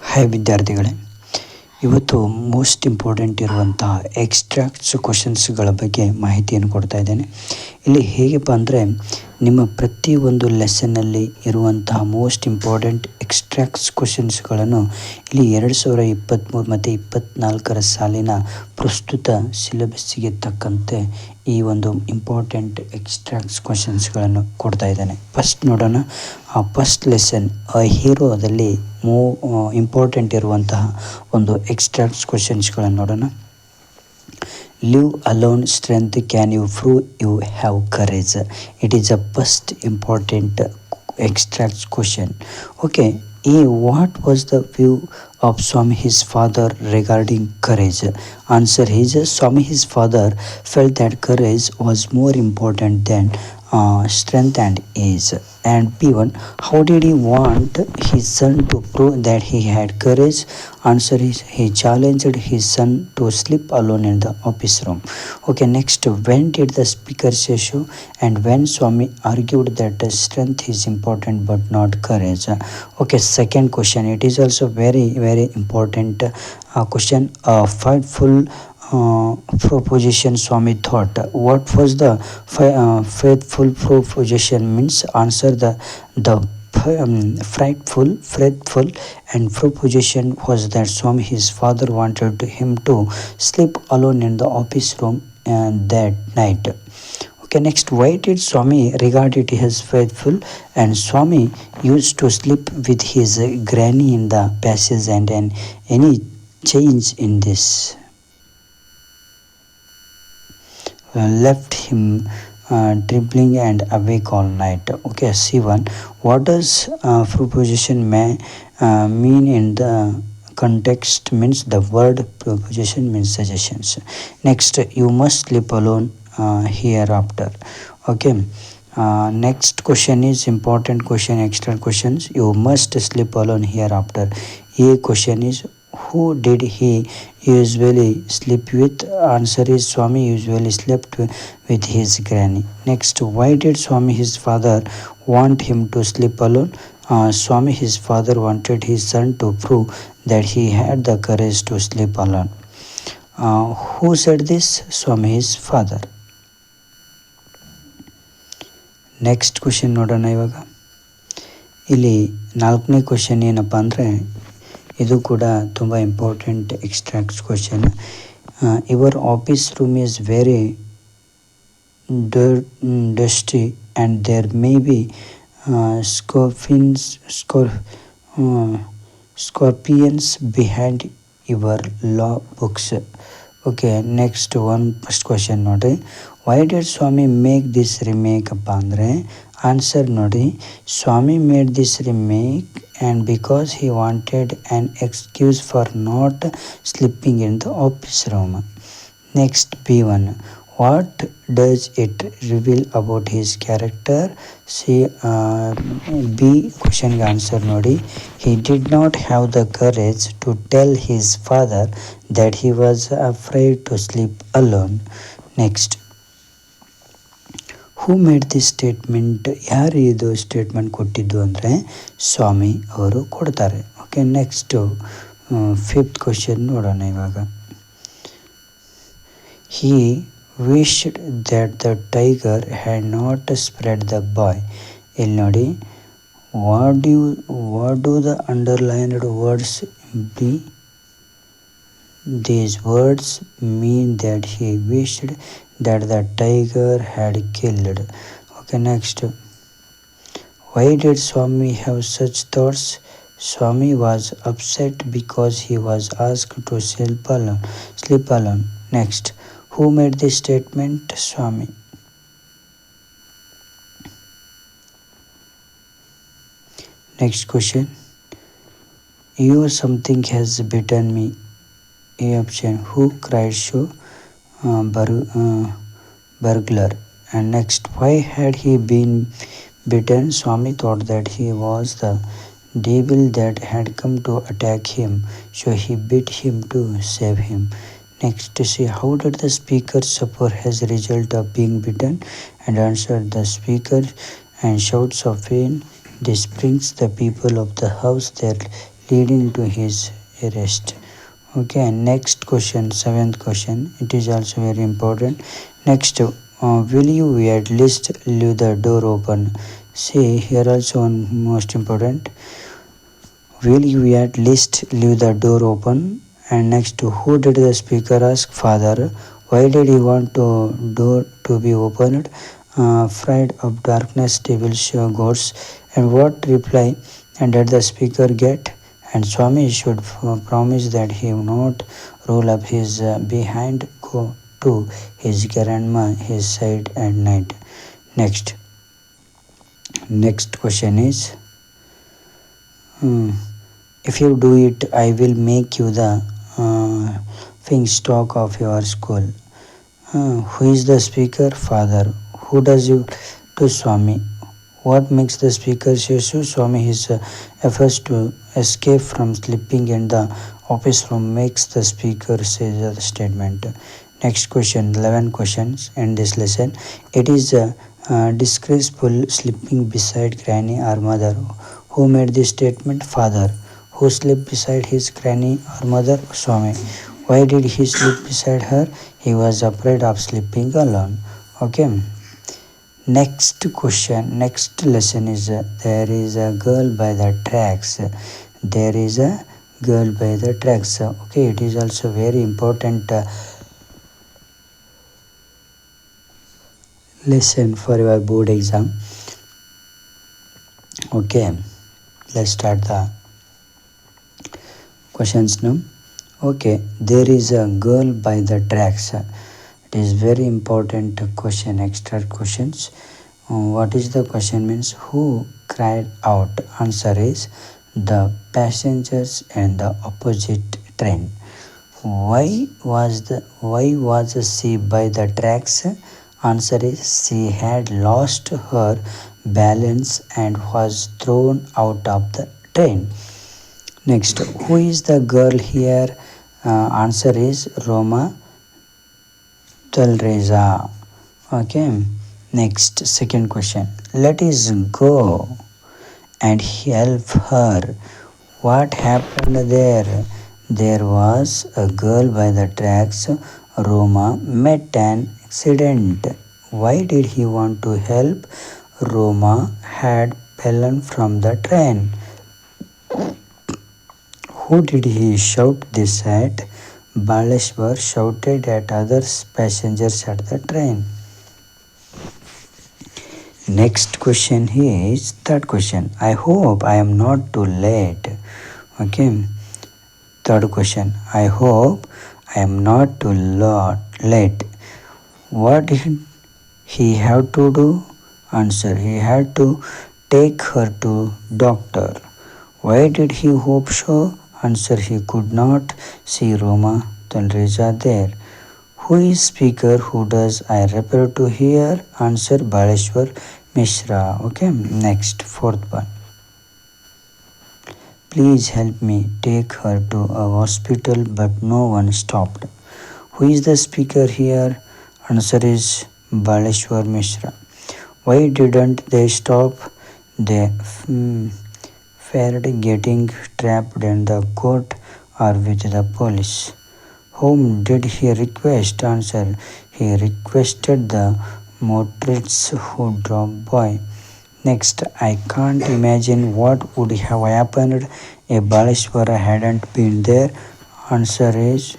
Hi ವಿದ್ಯಾರ್ಥಿಗಳೇ. ಇವತ್ತು most important ಇರುವಂತಹ ಎಕ್ಸ್ಟ್ರಾಕ್ಟ್ಸ್ ಕ್ವಶನ್ಸ್ಗಳ ಬಗ್ಗೆ ಮಾಹಿತಿಯನ್ನು ಕೊಡ್ತಾ ಇದ್ದೇನೆ. ಇಲ್ಲಿ ಹೇಗಪ್ಪ ಅಂದರೆ, ನಿಮ್ಮ ಪ್ರತಿಯೊಂದು ಲೆಸನ್ನಲ್ಲಿ ಇರುವಂತಹ ಮೋಸ್ಟ್ ಇಂಪಾರ್ಟೆಂಟ್ ಎಕ್ಸ್ಟ್ರಾಕ್ಟ್ಸ್ ಕ್ವಶನ್ಸ್ಗಳನ್ನು ಇಲ್ಲಿ ಎರಡು ಸಾವಿರ ಇಪ್ಪತ್ತ್ಮೂರು ಮತ್ತು ಇಪ್ಪತ್ತ್ನಾಲ್ಕರ ಸಾಲಿನ ಪ್ರಸ್ತುತ ಸಿಲೆಬಸ್ಸಿಗೆ ತಕ್ಕಂತೆ ಈ ಒಂದು ಇಂಪಾರ್ಟೆಂಟ್ ಎಕ್ಸ್ಟ್ರಾಕ್ಟ್ಸ್ ಕ್ವಶನ್ಸ್ಗಳನ್ನು ಕೊಡ್ತಾ ಇದ್ದಾನೆ. ಫಸ್ಟ್ ನೋಡೋಣ. ಆ ಫಸ್ಟ್ ಲೆಸನ್ ಹೀರೋದಲ್ಲಿ ಮೂ ಇಂಪಾರ್ಟೆಂಟ್ ಇರುವಂತಹ ಒಂದು ಎಕ್ಸ್ಟ್ರಾಕ್ಟ್ಸ್ ಕ್ವಶನ್ಸ್ಗಳನ್ನು ನೋಡೋಣ. Live alone strength can you prove you have courage it is a first important extracts question okay. A what was the view of swami his father regarding courage answer his swami his father felt that courage was more important than uh, strength and age and p1 how did he want his son to prove that he had courage? Answer is he challenged his son to sleep alone in the office room. Okay next when did the speaker say so? And when swami argued that strength is important but not courage? Okay second question. It is also very very important uh, question. Uh, fightful proposition Swami thought. What was the uh, faithful proposition means? Answer the the um, frightful, faithful, and proposition was that Swami his father wanted him to sleep alone in the office room and that night. Okay, next, why did Swami regard it as faithful? And Swami used to sleep with his granny in the passage, and, and any change in this uh, left him uh, dribbling and awake all night. Okay, C1. What does uh, proposition may uh, mean in the context? Means the word proposition means suggestions. Next, you must sleep alone uh, hereafter. Okay. Uh, next question is important question extra questions you must sleep alone hereafter a question is who did he usually sleep with answer is swami usually slept wi- with his granny next why did swami his father want him to sleep alone uh, swami his father wanted his son to prove that he had the courage to sleep alone uh, who said this swami his father next question ನೋಡೋಣ ಇವಾಗ ಇಲ್ಲಿ ನಾಲ್ಕನೇ question ಏನಪ್ಪ ಅಂದರೆ ಇದು ಕೂಡ ತುಂಬ important extracts question your office room is very dusty and there may be scorpions score scorpions behind your law books okay next one first question ನೋಡಿರಿ why did Swami make this remark ಅಪ್ಪ ಅಂದರೆ Answer Nodi Swami made this remake and because he wanted an excuse for not sleeping in the office room. Next B one. what does it reveal about his character see uh, b question answer nodi he did not have the courage to tell his father that he was afraid to sleep alone next who made this statement ಯಾರು ಇದು statement ಕೊಟ್ಟಿದ್ದು ಅಂದರೆ ಸ್ವಾಮಿ ಅವರು ಕೊಡ್ತಾರೆ okay next fifth question ನೋಡೋಣ ಇವಾಗ he wished that the tiger had not spared the boy ಇಲ್ಲಿ ನೋಡಿ what you what do the underlined words be These words mean that he wished that the tiger had killed. Okay, next. Why did Swami have such thoughts? Swami was upset because he was asked to sleep alone. Sleep alone. Next. Who made this statement? Swami. Next question. You something has bitten me. A option who cried so uh, bur- uh, burglar. And next why had he been bitten swami thought that he was the devil that had come to attack him so he beat him to save him. Next to see how did the speaker suffer as a result of being bitten and answered the speaker and shouts of pain. This brings the people of the house their leading to his arrest. Okay, next question, seventh question. It is also very important. Next, uh, will you at least leave the door open? See, here also one most important. Will you at least leave the door open? And next, who did the speaker ask? Father. Why did he want to door to be opened? Uh, afraid of darkness, devils, uh, ghosts. And what reply and did the speaker get? And Swami should promise that he will not roll up his uh, behind, go to his grandma his side at night. Next. Next question is. Hmm, if you do it, I will make you the uh, thing stock of your school. Uh, who is the speaker? Father. Who does you to Swami? What makes the speaker Sheshu Swami his uh, efforts to escape from sleeping in the office room makes the speaker say the statement. Next question, 11 questions in this lesson. It is uh, uh, disgraceful sleeping beside granny or mother. Who made this statement? Father. Who slept beside his granny or mother? Swami. Why did he sleep beside her? He was afraid of sleeping alone. Okay. Next question, next lesson is uh, there is a girl by the tracks. There is a girl by the tracks. Okay, it is also very important uh, lesson for your board exam. Okay, let's start the questions now. Okay, there is a girl by the tracks. It is very important question, extra questions. Uh, what is the question means? Who cried out? Answer is the passengers and the opposite train. Why was the why was she by the tracks? Answer is she had lost her balance and was thrown out of the train. Next, who is the girl here? Uh, answer is Roma Talreza. Okay. Next, second question. Let us go and help her. What happened there? There was a girl by the tracks. Roma met an accident. Why did he want to help? Roma had fallen from the train. Who did he shout this at? Baleshwar shouted at other passengers at the train. Next question is third question. I hope I am not too late. Okay. Third question. I hope I am not too lot late. What did he have to do? Answer. He had to take her to doctor. Why did he hope so? Answer. He could not see Roma Talreja there. Who is speaker? Who does I refer to here? Answer. Baleshwar Mishra. Okay. Next. Fourth one. Please help me take her to a hospital, but no one stopped. Who is the speaker here? Answer is Baleshwar Mishra. Why didn't they stop? They mm, feared getting trapped in the court or with the police. Whom did he request? Answer. He requested the motorists who drove by. Next, I can't imagine what would have happened if Baleshwara hadn't been there. Answer is